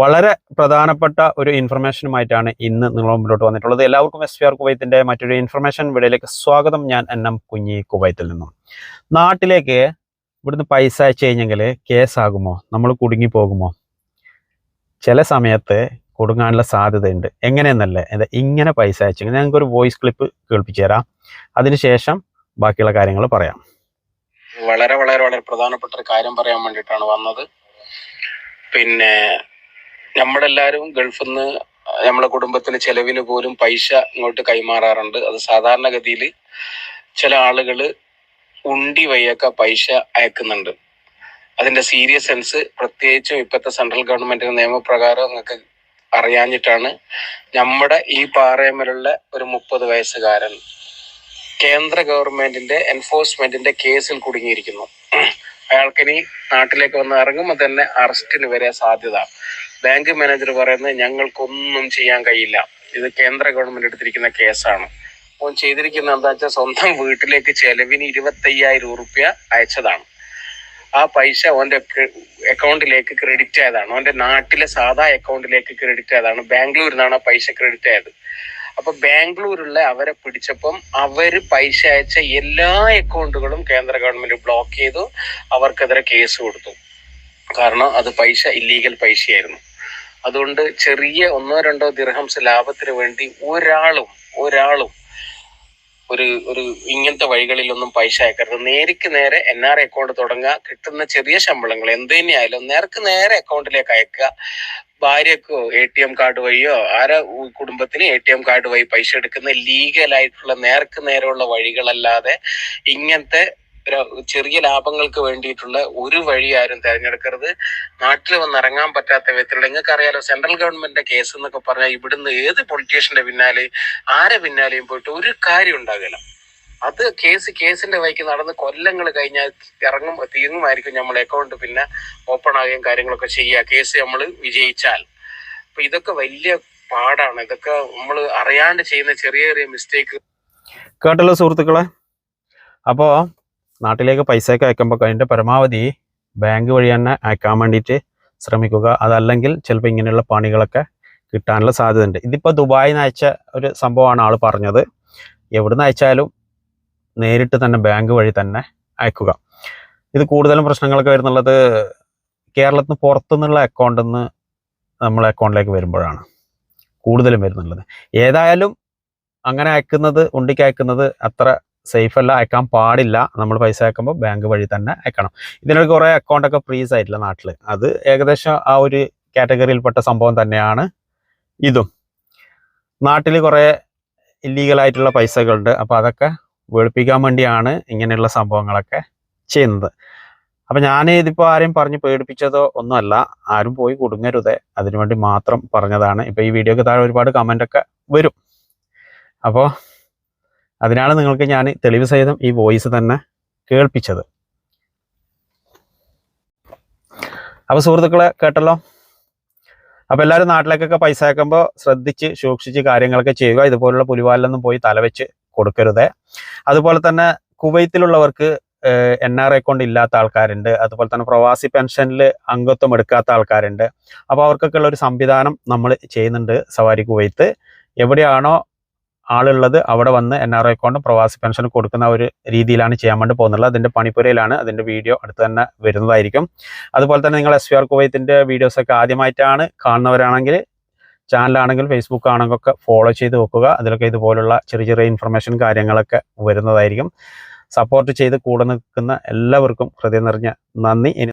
വളരെ പ്രധാനപ്പെട്ട ഒരു ഇൻഫർമേഷനുമായിട്ടാണ് ഇന്ന് നിങ്ങൾ മുന്നോട്ട് വന്നിട്ടുള്ളത്. എല്ലാവർക്കും എസ് പി ആർ കുവൈത്തിന്റെ മറ്റൊരു ഇൻഫർമേഷൻ വീഡിയോയിലേക്ക് സ്വാഗതം. ഞാൻ എൻ എം കുഞ്ഞി കുവൈത്തിൽ നിന്നും. നാട്ടിലേക്ക് ഇവിടുന്ന് പൈസ അയച്ചു കഴിഞ്ഞെങ്കിൽ കേസാകുമോ നമ്മൾ കുടുങ്ങി പോകുമോ? ചില സമയത്ത് കുടുങ്ങാനുള്ള സാധ്യതയുണ്ട്. എങ്ങനെയെന്നല്ലേ? എന്താ ഇങ്ങനെ പൈസ അയച്ചെങ്കിൽ ഞങ്ങൾക്ക് ഒരു വോയിസ് ക്ലിപ്പ് കേൾപ്പിച്ചു തരാം. അതിനുശേഷം ബാക്കിയുള്ള കാര്യങ്ങൾ പറയാം. വളരെ വളരെ വളരെ പ്രധാനപ്പെട്ട ഒരു കാര്യം പറയാൻ വേണ്ടിയിട്ടാണ് വന്നത്. പിന്നെ നമ്മളെല്ലാവരും ഗൾഫിൽ നിന്ന് നമ്മളെ കുടുംബത്തിന് ചെലവിന് പോലും പൈസ ഇങ്ങോട്ട് കൈമാറാറുണ്ട്. അത് സാധാരണഗതിയിൽ ചില ആളുകൾ ഉണ്ടി വയ്യൊക്കെ പൈസ അയക്കുന്നുണ്ട്. അതിന്റെ സീരിയസ് സെൻസ് പ്രത്യേകിച്ചും ഇപ്പോഴത്തെ സെൻട്രൽ ഗവൺമെന്റിന്റെ നിയമപ്രകാരം നിങ്ങൾക്ക് അറിയാഞ്ഞിട്ടാണ് നമ്മുടെ ഈ പാറയമലുള്ള ഒരു മുപ്പത് വയസ്സുകാരൻ കേന്ദ്ര ഗവൺമെന്റിന്റെ എൻഫോഴ്സ്മെന്റിന്റെ കേസിൽ കുടുങ്ങിയിരിക്കുന്നു. അയാൾക്കിനി നാട്ടിലേക്ക് വന്ന് ഇറങ്ങുമ്പോൾ തന്നെ അറസ്റ്റിന് വരെ സാധ്യത. ബാങ്ക് മാനേജർ പറയുന്നത് ഞങ്ങൾക്കൊന്നും ചെയ്യാൻ കഴിയില്ല. ഇത് കേന്ദ്ര ഗവൺമെന്റ് എടുത്തിരിക്കുന്ന കേസാണ്. ഓൻ ചെയ്തിരിക്കുന്ന എന്താ വെച്ചാൽ സ്വന്തം വീട്ടിലേക്ക് ചെലവിന് ഇരുപത്തയ്യായിരം ഉറുപ്യ അയച്ചതാണ്. ആ പൈസ ഓന്റെ അക്കൗണ്ടിലേക്ക് ക്രെഡിറ്റ് ആയതാണ്. ഓന്റെ നാട്ടിലെ സാധാ അക്കൗണ്ടിലേക്ക് ക്രെഡിറ്റ് ആയതാണ്. ബാംഗ്ലൂരിൽ നിന്നാണ് ആ പൈസ ക്രെഡിറ്റ് ആയത്. അപ്പൊ ബാംഗ്ലൂരിലുള്ള അവരെ പിടിച്ചപ്പം അവർ പൈസ അയച്ച എല്ലാ അക്കൗണ്ടുകളും കേന്ദ്ര ഗവൺമെന്റ് ബ്ലോക്ക് ചെയ്തു. അവർക്കെതിരെ കേസ് കൊടുത്തു. കാരണം അത് പൈസ ഇല്ലീഗൽ പൈസയായിരുന്നു. അതുകൊണ്ട് ചെറിയ ഒന്നോ രണ്ടോ ദിർഹംസ് ലാഭത്തിന് വേണ്ടി ഒരാളും ഒരാളും ഒരു ഒരു ഇങ്ങനത്തെ വഴികളിലൊന്നും പൈസ അയക്കരുത്. നേരിക്ക് നേരെ എൻ ആർ അക്കൗണ്ട് തുടങ്ങുക. കിട്ടുന്ന ചെറിയ ശമ്പളങ്ങൾ എന്ത് തന്നെയായാലും നേർക്ക് നേരെ അക്കൗണ്ടിലേക്ക് അയക്കുക. ഭാര്യക്കോ എ ടി എം കാർഡ് വഴിയോ ആരെ കുടുംബത്തിന് എ ടി എം കാർഡ് വഴി പൈസ എടുക്കുന്ന ലീഗലായിട്ടുള്ള നേർക്ക് നേരെയുള്ള വഴികളല്ലാതെ ഇങ്ങനത്തെ ചെറിയ ലാഭങ്ങൾക്ക് വേണ്ടിയിട്ടുള്ള ഒരു വഴി ആരും തെരഞ്ഞെടുക്കരുത്. നാട്ടിൽ വന്ന് ഇറങ്ങാൻ പറ്റാത്ത വിധത്തിലുള്ള നിങ്ങൾക്ക് അറിയാലോ സെൻട്രൽ ഗവൺമെന്റിന്റെ കേസ് എന്നൊക്കെ പറഞ്ഞാൽ ഇവിടുന്ന് ഏത് പൊളിറ്റീഷ്യന്റെ പിന്നാലെ ആരെ പിന്നാലെയും പോയിട്ട് ഒരു കാര്യം ഉണ്ടാകില്ല അത് കേസ് കേസിന്റെ വഴിക്ക് നടന്ന് കൊല്ലങ്ങൾ കഴിഞ്ഞാൽ ഇറങ്ങും തീങ്ങുമായിരിക്കും നമ്മൾ അക്കൗണ്ട് പിന്നെ ഓപ്പൺ ആകുകയും കാര്യങ്ങളൊക്കെ ചെയ്യുക. കേസ് നമ്മൾ വിജയിച്ചാൽ. അപ്പൊ ഇതൊക്കെ വലിയ പാടാണ്. ഇതൊക്കെ നമ്മൾ അറിയാണ്ട് ചെയ്യുന്ന ചെറിയ ചെറിയ മിസ്റ്റേക്ക് കേട്ടല്ലോ സുഹൃത്തുക്കളെ? അപ്പോൾ നാട്ടിലേക്ക് പൈസയൊക്കെ അയക്കുമ്പോൾ അതിന്റെ പരമാവധി ബാങ്ക് വഴി തന്നെ അയക്കാൻ വേണ്ടിയിട്ട് ശ്രമിക്കുക. അതല്ലെങ്കിൽ ചിലപ്പോൾ ഇങ്ങനെയുള്ള പണികളൊക്കെ കിട്ടാനുള്ള സാധ്യതയുണ്ട്. ഇതിപ്പോൾ ദുബായിൽ നിന്ന് ഒരു സംഭവമാണ് ആൾ പറഞ്ഞത്. എവിടുന്ന് അയച്ചാലും നേരിട്ട് തന്നെ ബാങ്ക് വഴി തന്നെ അയക്കുക. ഇത് കൂടുതലും പ്രശ്നങ്ങളൊക്കെ വരുന്നുള്ളത് കേരളത്തിന് പുറത്തുനിന്നുള്ള അക്കൗണ്ടിൽ നിന്ന് നമ്മളെ അക്കൗണ്ടിലേക്ക് വരുമ്പോഴാണ്. കൂടുതലും വരുന്നുള്ളത്. ഏതായാലും അങ്ങനെ അയക്കുന്നത് ഉണ്ടിക്കയക്കുന്നത് അത്ര സേഫ് അല്ല അയക്കാൻ പാടില്ല. നമ്മൾ പൈസ അയക്കുമ്പോൾ ബാങ്ക് വഴി തന്നെ അയക്കണം. ഇതിനൊരു കുറേ അക്കൗണ്ടൊക്കെ ഫ്രീസ് ആയിട്ടില്ല നാട്ടിൽ അത് ഏകദേശം ആ ഒരു കാറ്റഗറിയിൽപ്പെട്ട സംഭവം തന്നെയാണ് ഇതും. നാട്ടിൽ കുറേ ഇല്ലീഗലായിട്ടുള്ള പൈസകളുണ്ട്. അപ്പോൾ അതൊക്കെ വെളുപ്പിക്കാൻ വേണ്ടിയാണ് ഇങ്ങനെയുള്ള സംഭവങ്ങളൊക്കെ ചെയ്യുന്നത്. അപ്പം ഞാൻ ഇതിപ്പോൾ ആരെയും പറഞ്ഞ് പേടിപ്പിച്ചതോ ഒന്നുമല്ല. ആരും പോയി കുടുങ്ങരുത്. അതിനുവേണ്ടി മാത്രം പറഞ്ഞതാണ്. ഇപ്പോൾ ഈ വീഡിയോക്ക് താഴെ ഒരുപാട് കമന്റൊക്കെ വരും. അപ്പോൾ അതിനാണ് നിങ്ങൾക്ക് ഞാൻ തെളിവ് സഹിതം ഈ വോയിസ് തന്നെ കേൾപ്പിച്ചത്. അപ്പോൾ സുഹൃത്തുക്കളെ കേട്ടല്ലോ? അപ്പോൾ എല്ലാവരും നാട്ടിലേക്കൊക്കെ പൈസ അയക്കുമ്പോൾ ശ്രദ്ധിച്ച് സൂക്ഷിച്ച് കാര്യങ്ങളൊക്കെ ചെയ്യുക. ഇതുപോലുള്ള പുലിവാലിലൊന്നും പോയി തലവെച്ച് കൊടുക്കരുത്. അതുപോലെ തന്നെ കുവൈത്തിലുള്ളവർക്ക് എൻ ആർ അക്കൗണ്ട് ഇല്ലാത്ത ആൾക്കാരുണ്ട്. അതുപോലെ തന്നെ പ്രവാസി പെൻഷനിൽ അംഗത്വം എടുക്കാത്ത ആൾക്കാരുണ്ട്. അപ്പോൾ അവർക്കൊക്കെ ഉള്ള ഒരു സംവിധാനം നമ്മൾ ചെയ്യുന്നുണ്ട് സവാരി കുവൈത്ത്. എവിടെയാണോ ആളുള്ളത് അവിടെ വന്ന് എൻ ആർ ഐ അക്കൗണ്ടും പ്രവാസി പെൻഷൻ കൊടുക്കുന്ന ഒരു രീതിയിലാണ് ചെയ്യാൻ വേണ്ടി പോകുന്നത്. അതിന്റെ പണിപ്പുരയിലാണ് അതിന്റെ വീഡിയോ അടുത്ത് തന്നെ വരുന്നതായിരിക്കും. അതുപോലെ തന്നെ നിങ്ങൾ എസ് വി ആർ കുവൈത്തിന്റെ വീഡിയോസൊക്കെ ആദ്യമായിട്ടാണ് കാണുന്നവരാണെങ്കിൽ ചാനലാണെങ്കിൽ ഫേസ്ബുക്ക് ആണെങ്കിൽ ഒക്കെ ഫോളോ ചെയ്ത് വെക്കുക. അതിലൊക്കെ ഇതുപോലുള്ള ചെറിയ ചെറിയ ഇൻഫർമേഷൻ കാര്യങ്ങളൊക്കെ വരുന്നതായിരിക്കും. സപ്പോർട്ട് ചെയ്ത് കൂടെ നിൽക്കുന്ന എല്ലാവർക്കും ഹൃദയം നിറഞ്ഞ നന്ദി.